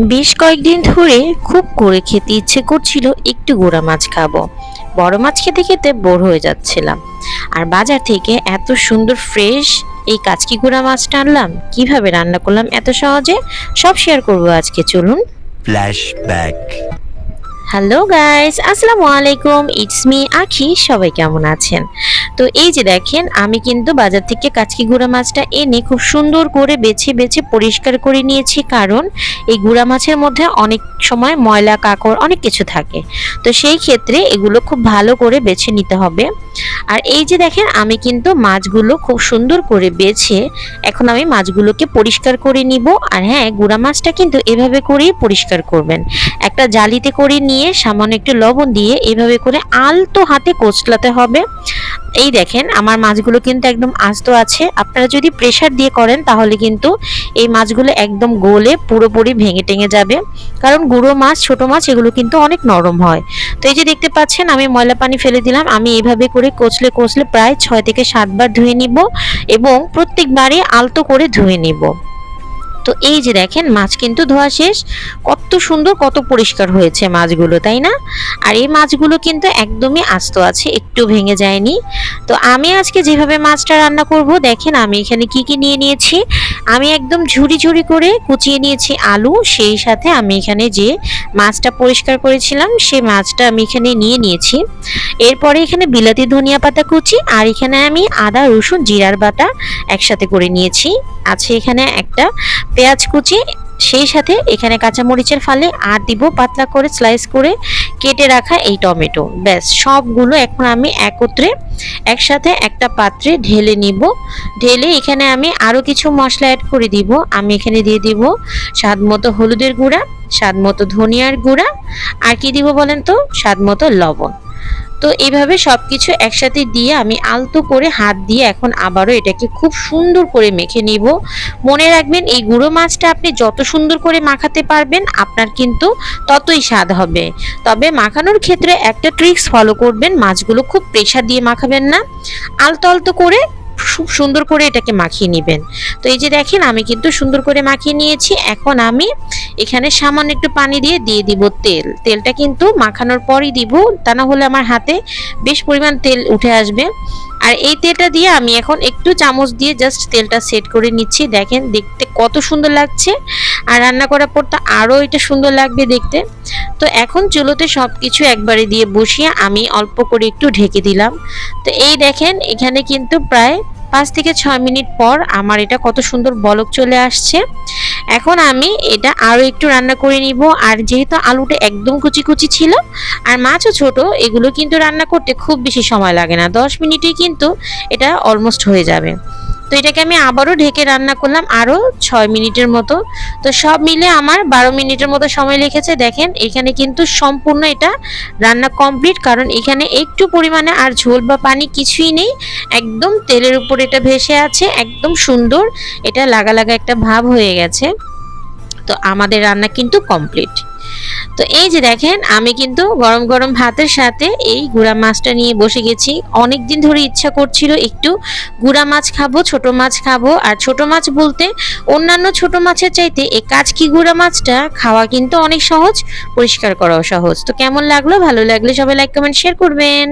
বেশ কয়েকদিন ধরে খুব করে খেতে ইচ্ছে করছিল একটু গোড়া মাছ খাব। বড় মাছ খেতে খেতে বোর হয়ে যাচ্ছিলাম। আর বাজার থেকে এত সুন্দর ফ্রেশ এই কাচকি গুঁড়া মাছটা আনলাম কীভাবে রান্না করলাম এত সহজে? সব শেয়ার করব আজকে চলুন। Flashback. হ্যালো গাইস আসসালামু আলাইকুম ইটস মি আখি সবাই কেমন আছেন? তো এই যে দেখেন, আমি কিন্তু বাজার থেকে কাচকি গুঁড়া মাছটা এনে খুব সুন্দর করে বেছে বেছে পরিষ্কার করে নিয়েছি, কারণ এই গুঁড়া মাছের মধ্যে অনেক সময় ময়লা, কাকড় অনেক কিছু থাকে। তো সেই ক্ষেত্রে এগুলো খুব ভালো করে বেছে নিতে হবে। আর এই যে দেখেন, আমি কিন্তু মাছগুলো খুব সুন্দর করে বেছে এখন আমি মাছগুলোকে পরিষ্কার করে নিব। আর হ্যাঁ গুঁড়া মাছটা কিন্তু এভাবে করেই পরিষ্কার করবেন। একটা জালিতে করে নিয়ে সামান্য একটু লবণ দিয়ে এভাবে করে আলতো হাতে কোচলাতে হবে। এই দেখেন, আমার মাছগুলো কিন্তু একদম আস্ত আছে। আপনারা যদি প্রেসার দিয়ে করেন, তাহলে কিন্তু এই মাছগুলো একদম গোলে পুরোপুরি ভেঙে টেঙে যাবে। কারণ গুঁড়ো মাছ, ছোট মাছ, এগুলো কিন্তু অনেক নরম হয়। তো এই যে দেখতে পাচ্ছেন, আমি ময়লা পানি ফেলে দিলাম। আমি এভাবে করে কোচলে কোচলে প্রায় ছয় থেকে সাতবার ধুয়ে নিব এবং প্রত্যেকবারই আলতো করে ধুয়ে নিব। তো এই যে দেখেন, মাছ কিন্তু ধোয়া শেষ। কত সুন্দর, কত পরিষ্কার হয়েছে মাছগুলো, তাই না? আর এই মাছগুলো কিন্তু একদমই আস্ত আছে, একটু ভেঙে যায়নি। তো আমি আজকে যেভাবে মাছটা রান্না করব, দেখেন আমি এখানে কি কি নিয়ে নিয়েছি। আমি একদম ঝুড়ি ঝুড়ি করে কুচিয়ে নিয়েছি আলু, সেই সাথে আমি এখানে যে মাছটা পরিষ্কার করেছিলাম, সেই মাছটা আমি এখানে নিয়ে নিয়েছি। এরপরে এখানে বিলাতি ধনিয়া পাতা কুচি, আর এখানে আমি আদা, রসুন, জিরার বাটা একসাথে করে নিয়েছি। আছে এখানে একটা পেঁয়াজ কুচি, সেই সাথে এখানে কাঁচামরিচের ফালে আর দিব পাতলা করে স্লাইস করে কেটে রাখা এই টমেটো। ব্যাস, সবগুলো এখন আমি একত্রে একসাথে একটা পাত্রে ঢেলে নিব। ঢেলে এখানে আমি আরও কিছু মশলা অ্যাড করে দিব। আমি এখানে দিয়ে দিব স্বাদ মতো হলুদের গুঁড়া, স্বাদ মতো ধনিয়ার গুঁড়া, আর কি দিব বলেন তো? স্বাদ মতো লবণ। তো এইভাবে সব কিছু একসাথে দিয়ে আমি আলতো করে হাত দিয়ে এখন আবারও এটাকে খুব সুন্দর করে মেখে নিব। মনে রাখবেন এই গুঁড়ো মাছটা আপনি যত সুন্দর করে মাখাতে পারবেন, আপনার কিন্তু ততই স্বাদ হবে। তবে মাখানোর ক্ষেত্রে একটা ট্রিক্স ফলো করবেন, মাছগুলো খুব প্রেশার দিয়ে মাখাবেন না। আলতো আলতো করে খুব সুন্দর করে এটাকে মাখিয়ে নেবেন। তো এই যে দেখেন, আমি কিন্তু সুন্দর করে মাখিয়ে নিয়েছি। এখন আমি এখানে সামান্য একটু পানি দিয়ে দিয়ে দিব তেল। তেলটা কিন্তু মাখানোর পরই দিব, তা না হলে আমার হাতে বেশ পরিমাণ তেল উঠে আসবে। আর এই তেলটা দিয়ে আমি এখন একটু চামচ দিয়ে জাস্ট তেলটা সেট করে নিচ্ছি। দেখেন, দেখতে কত সুন্দর লাগছে। আর রান্না করার পর তো আরও এটা সুন্দর লাগবে দেখতে। তো এখন চুলোতে সব কিছু একবারে দিয়ে বসিয়ে আমি অল্প করে একটু ঢেকে দিলাম। তো এই দেখেন, এখানে কিন্তু প্রায় পাঁচ থেকে ছয় মিনিট পর আমার এটা কত সুন্দর বলক চলে আসছে। এখন আমি এটা আরও একটু রান্না করে নিব। আর যেহেতু আলুটা একদম কুচি কুচি ছিল, আর মাছও ছোট, এগুলো কিন্তু রান্না করতে খুব বেশি সময় লাগে না। দশ মিনিটেই কিন্তু এটা অলমোস্ট হয়ে যাবে। তো এটাকে আমি আবারও ঢেকে রান্না করলাম আরও ছয় মিনিটের মতো। তো সব মিলে আমার বারো মিনিটের মতো সময় লেগেছে। দেখেন, এখানে কিন্তু সম্পূর্ণ এটা রান্না কমপ্লিট, কারণ এখানে একটু পরিমাণে আর ঝোল বা পানি কিছুই নেই। একদম তেলের উপর এটা ভেসে আছে, একদম সুন্দর। এটা লাগা লাগা একটা ভাব হয়ে গেছে। তো আমাদের রান্না কিন্তু কমপ্লিট। তো এই যে দেখেন, আমি কিন্তু গরম গরম ভাতের সাথে এই গুড়া মাছটা নিয়ে বসে গেছি। অনেক দিন ধরে ইচ্ছা করছিল একটু গুড়া মাছ খাব, ছোট মাছ খাব। আর ছোট মাছ বলতে অন্যান্য ছোট মাছের চাইতে এই কাজকি গুড়া মাছটা খাওয়া কিন্তু অনেক সহজ, পরিষ্কার করাও সহজ। তো কেমন লাগল? ভালো লাগলে সবাই লাইক কমেন্ট শেয়ার করবেন।